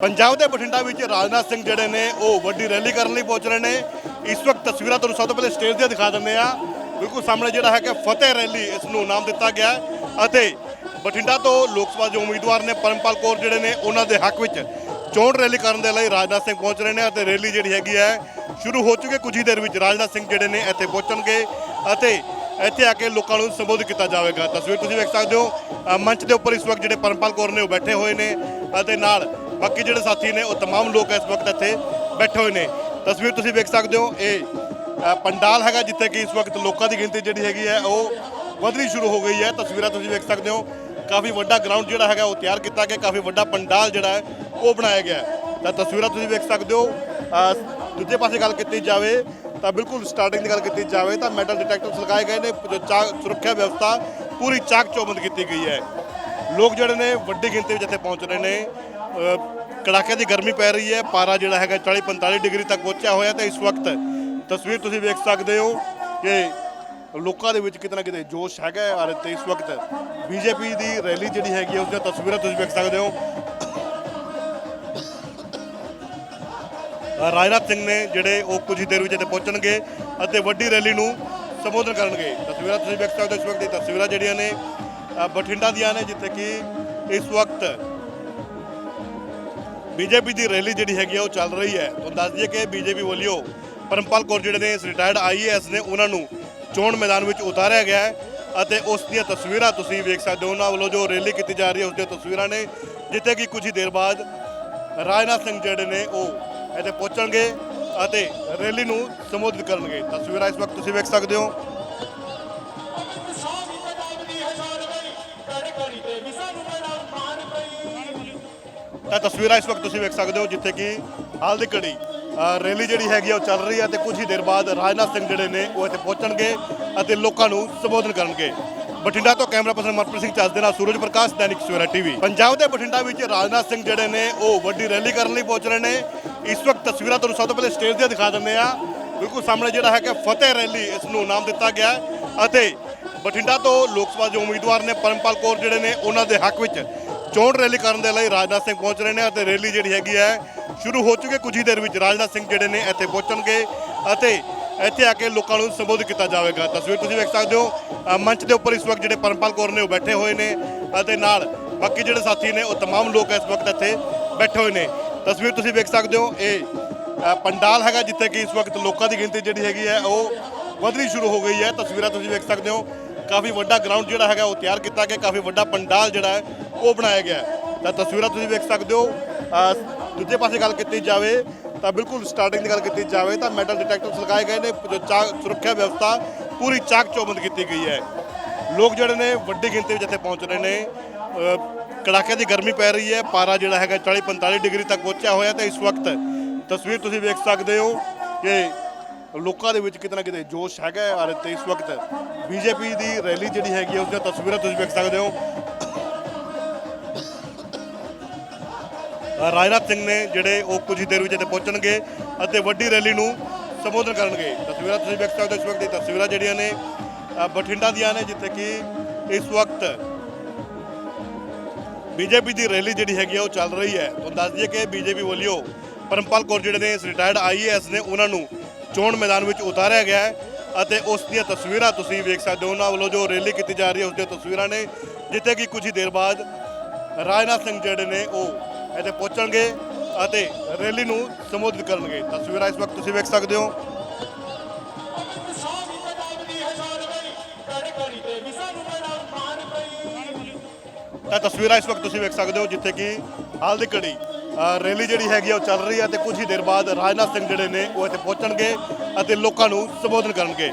ਪੰਜਾਬ ਦੇ ਬਠਿੰਡਾ ਵਿੱਚ ਰਾਜਨਾਥ ਸਿੰਘ ਜਿਹੜੇ ਨੇ, ਉਹ ਵੱਡੀ ਰੈਲੀ ਕਰਨ ਲਈ ਪਹੁੰਚ ਰਹੇ ਨੇ। ਇਸ ਵਕਤ ਤਸਵੀਰਾਂ ਤੁਹਾਨੂੰ ਸਭ ਤੋਂ ਪਹਿਲੇ ਸਟੇਜ ਤੇ ਦਿਖਾ ਦਿੰਦੇ ਆ ਬਿਲਕੁਲ ਸਾਹਮਣੇ ਜਿਹੜਾ ਹੈ ਕਿ ਫਤਿਹ ਰੈਲੀ ਇਸ ਨੂੰ ਨਾਮ ਦਿੱਤਾ ਗਿਆ ਅਤੇ ਬਠਿੰਡਾ ਤੋਂ ਲੋਕ ਸਭਾ ਦੇ ਉਮੀਦਵਾਰ ਨੇ ਪਰਮਪਾਲ ਕੌਰ ਜਿਹੜੇ ਨੇ, ਉਹਨਾਂ ਦੇ ਹੱਕ ਵਿੱਚ ਚੋਣ ਰੈਲੀ ਕਰਨ ਦੇ ਲਈ ਰਾਜਨਾਥ ਸਿੰਘ ਪਹੁੰਚ ਰਹੇ ਨੇ ਅਤੇ ਰੈਲੀ ਜਿਹੜੀ ਹੈਗੀ ਹੈ, ਸ਼ੁਰੂ ਹੋ ਚੁੱਕੀ ਕੁਝ ਹੀ ਦੇਰ ਵਿੱਚ ਰਾਜਨਾਥ ਸਿੰਘ ਜਿਹੜੇ ਨੇ, ਇੱਥੇ ਪਹੁੰਚਣਗੇ ਅਤੇ ਇੱਥੇ ਆ ਕੇ ਲੋਕਾਂ ਨੂੰ ਸੰਬੋਧਿਤ ਕੀਤਾ ਜਾਵੇਗਾ। ਤਸਵੀਰ ਤੁਸੀਂ ਵੇਖ ਸਕਦੇ ਹੋ ਮੰਚ ਦੇ ਉੱਪਰ ਇਸ ਵਕਤ ਜਿਹੜੇ ਪਰਮਪਾਲ ਕੌਰ ਨੇ, ਉਹ ਬੈਠੇ ਹੋਏ ਨੇ ਅਤੇ ਨਾਲ ਬਾਕੀ ਜਿਹੜੇ ਸਾਥੀ ਨੇ ਉਹ तमाम ਲੋਕ ਇਸ ਵਕਤ ਇੱਥੇ ਬੈਠੇ ਹੋਏ ਨੇ ਤਸਵੀਰ ਤੁਸੀਂ ਵੇਖ ਸਕਦੇ ਹੋ ਇਹ ਅ, ਪੰਡਾਲ ਹੈਗਾ ਜਿੱਥੇ ਕਿ ਇਸ ਵਕਤ ਲੋਕਾਂ ਦੀ ਗਿਣਤੀ ਜਿਹੜੀ ਹੈਗੀ ਹੈ ਉਹ ਵਧਣੀ ਸ਼ੁਰੂ ਹੋ ਗਈ ਹੈ ਤਸਵੀਰਾਂ ਤੁਸੀਂ ਵੇਖ ਸਕਦੇ ਹੋ ਕਾਫੀ ਵੱਡਾ ਗਰਾਊਂਡ ਜਿਹੜਾ ਹੈਗਾ ਉਹ ਤਿਆਰ ਕੀਤਾ ਗਿਆ ਕਾਫੀ ਵੱਡਾ ਪੰਡਾਲ ਜਿਹੜਾ ਹੈ ਉਹ ਬਣਾਇਆ ਗਿਆ ਹੈ। ਤਾਂ ਤਸਵੀਰਾਂ ਤੁਸੀਂ ਵੇਖ ਸਕਦੇ ਹੋ ਅ, ਦੂਜੇ ਪਾਸੇ ਗੱਲ ਕੀਤੀ ਜਾਵੇ ਤਾਂ ਬਿਲਕੁਲ ਸਟਾਰਟਿੰਗ ਦੀ ਗੱਲ ਕੀਤੀ ਜਾਵੇ ਤਾਂ ਮੈਟਲ ਡਿਟੈਕਟਰਸ ਲਗਾਏ ਗਏ ਨੇ ਜੋ ਚਾਕ ਸੁਰੱਖਿਆ ਵਿਵਸਥਾ ਪੂਰੀ ਚਾਕ ਚੌਬੰਦ ਕੀਤੀ ਗਈ ਹੈ ਲੋਕ ਜਿਹੜੇ ਨੇ ਵੱਡੀ ਗਿਣਤੀ ਵਿੱਚ ਇੱਥੇ ਪਹੁੰਚ ਰਹੇ ਨੇ ਅ, ਕੜਾਕੇ ਦੀ ਗਰਮੀ ਪੈ ਰਹੀ ਹੈ, ਪਾਰਾ ਜਿਹੜਾ ਹੈਗਾ 40 45 ਡਿਗਰੀ ਤੱਕ ਪਹੁੰਚਿਆ ਹੋਇਆ ਤੇ ਇਸ ਵਕਤ ਤਸਵੀਰ ਤੁਸੀਂ ਵੇਖ ਸਕਦੇ ਹੋ ਕਿ ਲੋਕਾਂ ਦੇ ਵਿੱਚ ਕਿਤਨਾ ਕਿਤੇ ਜੋਸ਼ ਹੈਗਾ ਔਰ ਤੇ ਇਸ ਵਕਤ ਬੀਜੇਪੀ ਦੀ ਰੈਲੀ ਜਿਹੜੀ ਹੈਗੀ ਹੈ, ਉਸ ਦੀਆਂ ਤਸਵੀਰਾਂ ਤੁਸੀਂ ਵੇਖ ਸਕਦੇ ਹੋ। ਰਾਜਨਾਥ ਸਿੰਘ ਨੇ ਜਿਹੜੇ ਉਹ ਕੁਝ ਦੇਰ ਵਿੱਚ ਇੱਥੇ ਪਹੁੰਚਣਗੇ ਅਤੇ ਵੱਡੀ ਰੈਲੀ ਨੂੰ ਸੰਬੋਧਨ ਕਰਨਗੇ। ਤਸਵੀਰਾਂ ਤੁਸੀਂ ਵੇਖ ਸਕਦੇ ਹੋ, ਇਸ ਵਕਤ ਦੀ ਤਸਵੀਰਾਂ ਜਿਹੜੀਆਂ ਨੇ ਬਠਿੰਡਾ ਦੀਆਂ ਨੇ, ਜਿੱਥੇ ਕਿ ਇਸ ਵਕਤ ਬੀਜੇਪੀ ਦੀ ਰੈਲੀ ਜਿਹੜੀ ਹੈਗੀ ਆ, ਉਹ ਚੱਲ ਰਹੀ ਹੈ। ਤੁਹਾਨੂੰ ਦੱਸ ਦਈਏ ਕਿ ਬੀਜੇਪੀ ਵੱਲੋਂ ਪਰਮਪਾਲ ਕੌਰ ਜਿਹੜੇ ਨੇ ਰਿਟਾਇਰਡ ਆਈਏਐਸ ਨੇ, ਉਹਨਾਂ ਨੂੰ ਚੋਣ ਮੈਦਾਨ ਵਿੱਚ ਉਤਾਰਿਆ ਗਿਆ ਹੈ ਅਤੇ ਉਸ ਦੀਆਂ ਤਸਵੀਰਾਂ ਤੁਸੀਂ ਵੇਖ ਸਕਦੇ ਹੋ। ਉਹਨਾਂ ਵੱਲੋਂ ਜੋ ਰੈਲੀ ਕੀਤੀ ਜਾ ਰਹੀ ਹੈ, ਉਸ ਦੀਆਂ ਤਸਵੀਰਾਂ ਨੇ, ਜਿੱਥੇ ਕਿ ਕੁਝ ਹੀ ਦੇਰ ਬਾਅਦ ਰਾਜਨਾਥ ਸਿੰਘ ਜਿਹੜੇ ਨੇ, ਉਹ ਇੱਥੇ ਪਹੁੰਚਣਗੇ ਅਤੇ ਰੈਲੀ ਨੂੰ ਸੰਬੋਧਿਤ ਕਰਨਗੇ। ਤਸਵੀਰਾਂ ਇਸ ਵਕਤ ਤੁਸੀਂ ਵੇਖ ਸਕਦੇ ਹੋ। ਤਾਂ ਤਸਵੀਰਾਂ ਇਸ ਵਕਤ ਤੁਸੀਂ ਵੇਖ ਸਕਦੇ ਹੋ ਜਿੱਥੇ ਕਿ ਹਾਲ ਦੀ ਘੜੀ ਰੈਲੀ ਜਿਹੜੀ ਹੈਗੀ ਆ ਉਹ ਚੱਲ ਰਹੀ ਹੈ ਤੇ ਕੁਝ ਹੀ ਦੇਰ ਬਾਅਦ ਰਾਜਨਾਥ ਸਿੰਘ ਜਿਹੜੇ ਨੇ ਉਹ ਇੱਥੇ ਪਹੁੰਚਣਗੇ ਅਤੇ ਲੋਕਾਂ ਨੂੰ ਸੰਬੋਧਨ ਕਰਨਗੇ। ਬਠਿੰਡਾ ਤੋਂ ਕੈਮਰਾ ਪਰਸਨ ਮਨਪ੍ਰੀਤ ਸਿੰਘ ਚੱਜ ਦੇ ਨਾਲ ਸੂਰਜ ਪ੍ਰਕਾਸ਼, ਦੈਨਿਕ ਸਵੇਰਾ ਟੀਵੀ ਪੰਜਾਬ ਦੇ ਬਠਿੰਡਾ ਵਿੱਚ ਰਾਜਨਾਥ ਸਿੰਘ ਜਿਹੜੇ ਨੇ ਉਹ ਵੱਡੀ ਰੈਲੀ ਕਰਨ ਲਈ ਪਹੁੰਚ ਰਹੇ ਨੇ। ਇਸ ਵਕਤ ਤਸਵੀਰਾਂ ਤੁਹਾਨੂੰ ਸਭ ਤੋਂ ਪਹਿਲੇ ਸਟੇਜ ਤੇ ਦਿਖਾ ਦਿੰਦੇ ਆ। ਬਿਲਕੁਲ ਸਾਹਮਣੇ ਜਿਹੜਾ ਹੈ ਕਿ ਫਤਿਹ ਰੈਲੀ, ਇਸ ਨੂੰ ਨਾਮ ਦਿੱਤਾ ਗਿਆ ਅਤੇ ਬਠਿੰਡਾ ਤੋਂ ਲੋਕ ਸਭਾ ਦੇ ਉਮੀਦਵਾਰ ਨੇ ਪਰਮਪਾਲ ਕੌਰ ਜਿਹੜੇ ਨੇ, ਉਹਨਾਂ ਦੇ ਹੱਕ ਵਿੱਚ ਚੋਣ ਰੈਲੀ ਕਰਨ ਦੇ ਲਈ ਰਾਜਨਾਥ ਸਿੰਘ ਪਹੁੰਚ ਰਹੇ ਨੇ ਅਤੇ ਰੈਲੀ ਜਿਹੜੀ ਹੈਗੀ ਹੈ ਸ਼ੁਰੂ ਹੋ ਚੁੱਕੀ ਹੈ। ਕੁਝ ਹੀ ਦੇਰ ਵਿੱਚ ਰਾਜਨਾਥ ਸਿੰਘ ਜਿਹੜੇ ਨੇ ਇੱਥੇ ਪਹੁੰਚਣਗੇ ਅਤੇ ਇੱਥੇ ਆ ਕੇ ਲੋਕਾਂ ਨੂੰ ਸੰਬੋਧਿਤ ਕੀਤਾ ਜਾਵੇਗਾ ਤਸਵੀਰ ਤੁਸੀਂ ਵੇਖ ਸਕਦੇ ਹੋ ਅ, ਮੰਚ ਦੇ ਉੱਪਰ ਇਸ ਵਕਤ ਜਿਹੜੇ ਪਰਮਪਾਲ ਕੌਰ ਨੇ ਉਹ ਬੈਠੇ ਹੋਏ ਨੇ ਅਤੇ ਨਾਲ ਬਾਕੀ ਜਿਹੜੇ ਸਾਥੀ ਨੇ ਉਹ तमाम ਲੋਕ ਇਸ ਵਕਤ ਇੱਥੇ ਬੈਠੇ ਹੋਏ ਨੇ ਤਸਵੀਰ ਤੁਸੀਂ ਵੇਖ ਸਕਦੇ ਹੋ ਇਹ ਅ, ਪੰਡਾਲ ਹੈਗਾ ਜਿੱਥੇ ਕਿ ਇਸ ਵਕਤ ਲੋਕਾਂ ਦੀ ਗਿਣਤੀ ਜਿਹੜੀ ਹੈਗੀ ਹੈ ਉਹ ਵਧਣੀ ਸ਼ੁਰੂ ਹੋ ਗਈ ਹੈ ਤਸਵੀਰਾਂ ਤੁਸੀਂ ਵੇਖ ਸਕਦੇ ਹੋ ਕਾਫੀ ਵੱਡਾ ਗਰਾਊਂਡ ਜਿਹੜਾ ਹੈਗਾ ਉਹ ਤਿਆਰ ਕੀਤਾ ਗਿਆ ਕਾਫੀ ਵੱਡਾ ਪੰਡਾਲ ਜਿਹੜਾ ਹੈ ਉਹ ਬਣਾਇਆ ਗਿਆ ਤਾਂ ਤਸਵੀਰਾਂ ਤੁਸੀਂ ਵੇਖ ਸਕਦੇ ਹੋ। ਦੂਜੇ ਪਾਸੇ ਗੱਲ ਕੀਤੀ ਜਾਵੇ ਤਾਂ ਬਿਲਕੁਲ ਸਟਾਰਟਿੰਗ ਦੀ ਗੱਲ ਕੀਤੀ ਜਾਵੇ ਤਾਂ ਮੈਟਲ ਡਿਟੈਕਟਰਸ ਲਗਾਏ ਗਏ ਨੇ, ਜੋ ਚਾਕ, ਸੁਰੱਖਿਆ ਵਿਵਸਥਾ ਪੂਰੀ ਚਾਕ ਚੌਬੰਦ ਕੀਤੀ ਗਈ ਹੈ। ਲੋਕ ਜਿਹੜੇ ਨੇ ਵੱਡੀ ਗਿਣਤੀ ਵਿੱਚ ਇੱਥੇ ਪਹੁੰਚ ਰਹੇ ਨੇ। ਕੜਾਕੇ ਦੀ ਗਰਮੀ ਪੈ ਰਹੀ ਹੈ। ਪਾਰਾ ਜਿਹੜਾ ਹੈਗਾ 40 45 ਡਿਗਰੀ ਤੱਕ ਪਹੁੰਚਿਆ ਹੋਇਆ ਤੇ ਇਸ ਵਕਤ ਤਸਵੀਰ ਤੁਸੀਂ ਵੇਖ ਸਕਦੇ ਹੋ ਕਿ ਲੋਕਾਂ ਦੇ ਵਿੱਚ ਕਿਤਨਾ ਕਿਤੇ ਜੋਸ਼ ਹੈਗਾ ਔਰ ਤੇ ਇਸ ਵਕਤ ਬੀਜੇਪੀ ਦੀ ਰੈਲੀ ਜਿਹੜੀ ਹੈਗੀ ਹੈ, ਉਸ ਦੀਆਂ ਤਸਵੀਰਾਂ ਤੁਸੀਂ ਵੇਖ ਸਕਦੇ ਹੋ। ਰਾਜਨਾਥ ਸਿੰਘ ਨੇ ਜਿਹੜੇ ਉਹ ਕੁਝ ਦੇਰ ਵਿੱਚ ਇੱਥੇ ਪਹੁੰਚਣਗੇ ਅਤੇ ਵੱਡੀ ਰੈਲੀ ਨੂੰ ਸੰਬੋਧਨ ਕਰਨਗੇ। ਤਸਵੀਰਾਂ ਤੁਸੀਂ ਵੇਖ ਸਕਦੇ ਹੋ ਇਸ ਵਕਤ ਦੀ ਤਸਵੀਰਾਂ ਜਿਹੜੀਆਂ ਨੇ ਬਠਿੰਡਾ ਦੀਆਂ ਨੇ, ਜਿੱਥੇ ਕਿ ਇਸ ਵਕਤ ਬੀਜੇਪੀ ਦੀ ਰੈਲੀ ਜਿਹੜੀ ਹੈਗੀ ਆ, ਉਹ ਚੱਲ ਰਹੀ ਹੈ। ਤੁਹਾਨੂੰ ਦੱਸ ਦਈਏ ਕਿ ਬੀਜੇਪੀ ਵੱਲੋਂ ਪਰਮਪਾਲ ਕੌਰ ਜਿਹੜੇ ਨੇ ਰਿਟਾਇਰਡ ਆਈਏਐਸ ਨੇ, ਉਹਨਾਂ ਨੂੰ ਚੋਣ ਮੈਦਾਨ ਵਿੱਚ ਉਤਾਰਿਆ ਗਿਆ ਹੈ ਅਤੇ ਉਸ ਦੀਆਂ ਤਸਵੀਰਾਂ ਤੁਸੀਂ ਵੇਖ ਸਕਦੇ ਹੋ। ਉਹਨਾਂ ਵੱਲੋਂ ਜੋ ਰੈਲੀ ਕੀਤੀ ਜਾ ਰਹੀ ਹੈ, ਉਸ ਦੀਆਂ ਤਸਵੀਰਾਂ ਨੇ, ਜਿੱਥੇ ਕਿ ਕੁਝ ਹੀ ਦੇਰ ਬਾਅਦ ਰਾਜਨਾਥ ਸਿੰਘ ਜਿਹੜੇ ਨੇ, ਉਹ ਇੱਥੇ ਪਹੁੰਚਣਗੇ ਅਤੇ ਰੈਲੀ ਨੂੰ ਸੰਬੋਧਿਤ ਕਰਨਗੇ। ਤਸਵੀਰਾਂ ਇਸ ਵਕਤ ਤੁਸੀਂ ਵੇਖ ਸਕਦੇ ਹੋ। ਤਾਂ ਤਸਵੀਰਾਂ ਇਸ ਵਕਤ ਤੁਸੀਂ ਵੇਖ ਸਕਦੇ ਹੋ ਜਿੱਥੇ ਕਿ ਹਾਲ ਦੀ ਘੜੀ ਰੈਲੀ ਜਿਹੜੀ ਹੈਗੀ ਆ ਉਹ ਚੱਲ ਰਹੀ ਹੈ ਤੇ ਕੁਝ ਹੀ ਦੇਰ ਬਾਅਦ ਰਾਜਨਾਥ ਸਿੰਘ ਜਿਹੜੇ ਨੇ ਉਹ ਇੱਥੇ ਪਹੁੰਚਣਗੇ ਅਤੇ ਲੋਕਾਂ ਨੂੰ ਸੰਬੋਧਨ ਕਰਨਗੇ।